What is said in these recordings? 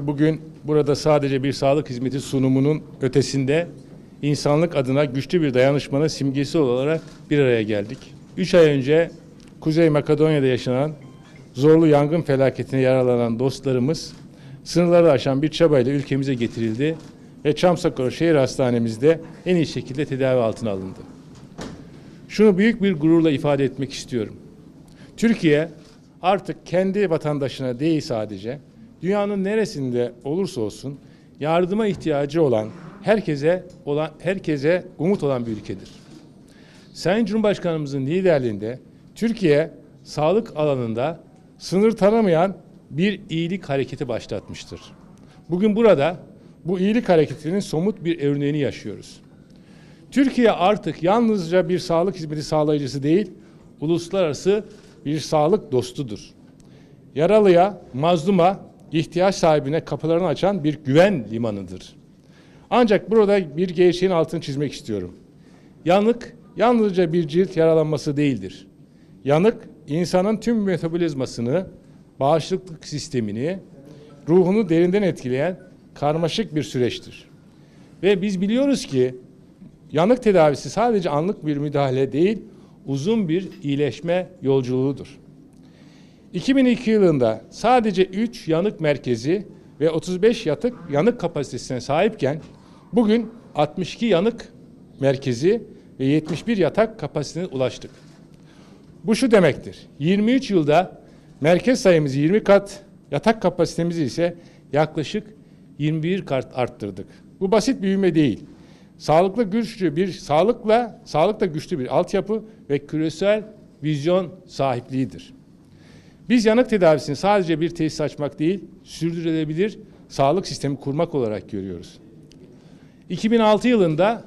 Bugün burada sadece bir sağlık hizmeti sunumunun ötesinde insanlık adına güçlü bir dayanışmanın simgesi olarak bir araya geldik. Üç ay önce Kuzey Makedonya'da yaşanan zorlu yangın felaketine yaralanan dostlarımız sınırları aşan bir çabayla ülkemize getirildi ve Çamsakor Şehir Hastanemizde en iyi şekilde tedavi altına alındı. Şunu büyük bir gururla ifade etmek istiyorum. Türkiye artık kendi vatandaşına değil sadece dünyanın neresinde olursa olsun yardıma ihtiyacı olan herkese olan herkese umut olan bir ülkedir. Sayın Cumhurbaşkanımızın liderliğinde Türkiye sağlık alanında sınır tanımayan bir iyilik hareketi başlatmıştır. Bugün burada bu iyilik hareketinin somut bir örneğini yaşıyoruz. Türkiye artık yalnızca bir sağlık hizmeti sağlayıcısı değil, uluslararası bir sağlık dostudur. Yaralıya, mazluma, ihtiyaç sahibine kapılarını açan bir güven limanıdır. Ancak burada bir gerçeğin altını çizmek istiyorum. Yanık yalnızca bir cilt yaralanması değildir. Yanık insanın tüm metabolizmasını, bağışıklık sistemini, ruhunu derinden etkileyen karmaşık bir süreçtir. Ve biz biliyoruz ki yanık tedavisi sadece anlık bir müdahale değil, uzun bir iyileşme yolculuğudur. 2002 yılında sadece 3 yanık merkezi ve 35 yatık yanık kapasitesine sahipken bugün 62 yanık merkezi ve 71 yatak kapasitesine ulaştık. Bu şu demektir. 23 yılda merkez sayımızı 20 kat, yatak kapasitemizi ise yaklaşık 21 kat arttırdık. Bu basit büyüme değil. Sağlıklı güçlü bir sağlıkla sağlıkla güçlü bir altyapı ve küresel vizyon sahipliğidir. Biz yanık tedavisini sadece bir tesis açmak değil, sürdürülebilir sağlık sistemi kurmak olarak görüyoruz. 2006 yılında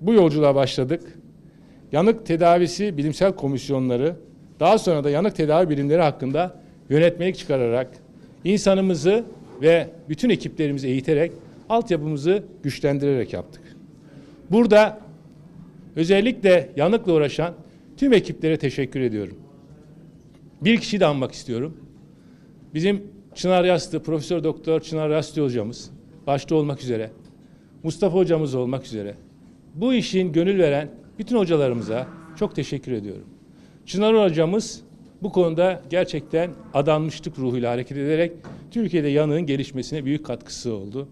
bu yolculuğa başladık. Yanık tedavisi bilimsel komisyonları, daha sonra da yanık tedavi bilimleri hakkında yönetmelik çıkararak insanımızı ve bütün ekiplerimizi eğiterek altyapımızı güçlendirerek yaptık. Burada özellikle yanıkla uğraşan tüm ekiplere teşekkür ediyorum. Bir kişiyi de anmak istiyorum. Bizim Çınar Yastı, Profesör Doktor Çınar Yastı hocamız, başta olmak üzere, Mustafa hocamız olmak üzere, bu işin gönül veren bütün hocalarımıza çok teşekkür ediyorum. Çınar hocamız bu konuda gerçekten adanmışlık ruhuyla hareket ederek Türkiye'de yanığın gelişmesine büyük katkısı oldu.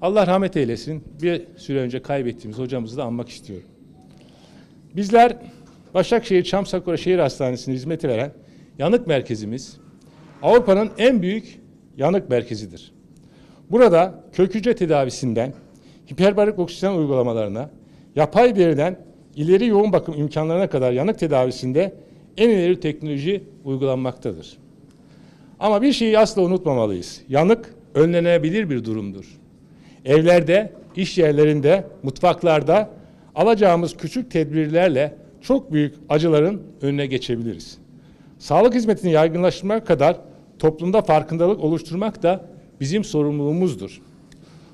Allah rahmet eylesin. Bir süre önce kaybettiğimiz hocamızı da anmak istiyorum. Bizler Başakşehir Çamsakura Şehir Hastanesi'ne hizmet veren yanık merkezimiz Avrupa'nın en büyük yanık merkezidir. Burada kök hücre tedavisinden hiperbarik oksijen uygulamalarına, yapay deriden ileri yoğun bakım imkanlarına kadar yanık tedavisinde en ileri teknoloji uygulanmaktadır. Ama bir şeyi asla unutmamalıyız. Yanık önlenebilir bir durumdur. Evlerde, iş yerlerinde, mutfaklarda alacağımız küçük tedbirlerle çok büyük acıların önüne geçebiliriz. Sağlık hizmetini yaygınlaştırmak kadar toplumda farkındalık oluşturmak da bizim sorumluluğumuzdur.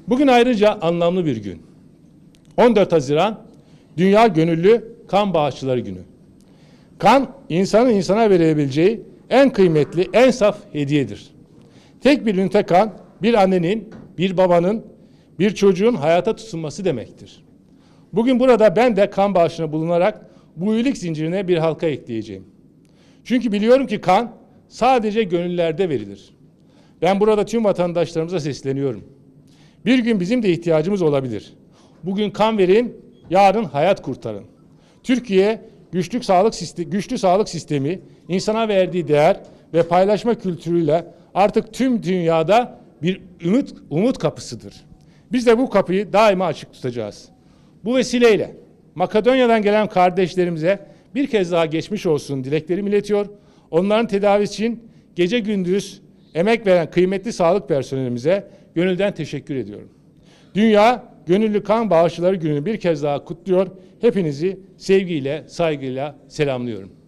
Bugün ayrıca anlamlı bir gün. 14 Haziran Dünya Gönüllü Kan Bağışçıları Günü. Kan, insanın insana verebileceği en kıymetli, en saf hediyedir. Tek bir ünite kan, bir annenin, bir babanın, bir çocuğun hayata tutunması demektir. Bugün burada ben de kan bağışına bulunarak bu iyilik zincirine bir halka ekleyeceğim. Çünkü biliyorum ki kan sadece gönüllerde verilir. Ben burada tüm vatandaşlarımıza sesleniyorum. Bir gün bizim de ihtiyacımız olabilir. Bugün kan verin, yarın hayat kurtarın. Türkiye güçlü sağlık sistemi, güçlü sağlık sistemi, insana verdiği değer ve paylaşma kültürüyle artık tüm dünyada bir ümit umut kapısıdır. Biz de bu kapıyı daima açık tutacağız. Bu vesileyle Makedonya'dan gelen kardeşlerimize bir kez daha geçmiş olsun dileklerimi iletiyor. Onların tedavisi için gece gündüz emek veren kıymetli sağlık personelimize gönülden teşekkür ediyorum. Dünya Gönüllü Kan Bağışçıları Günü'nü bir kez daha kutluyor. Hepinizi sevgiyle, saygıyla selamlıyorum.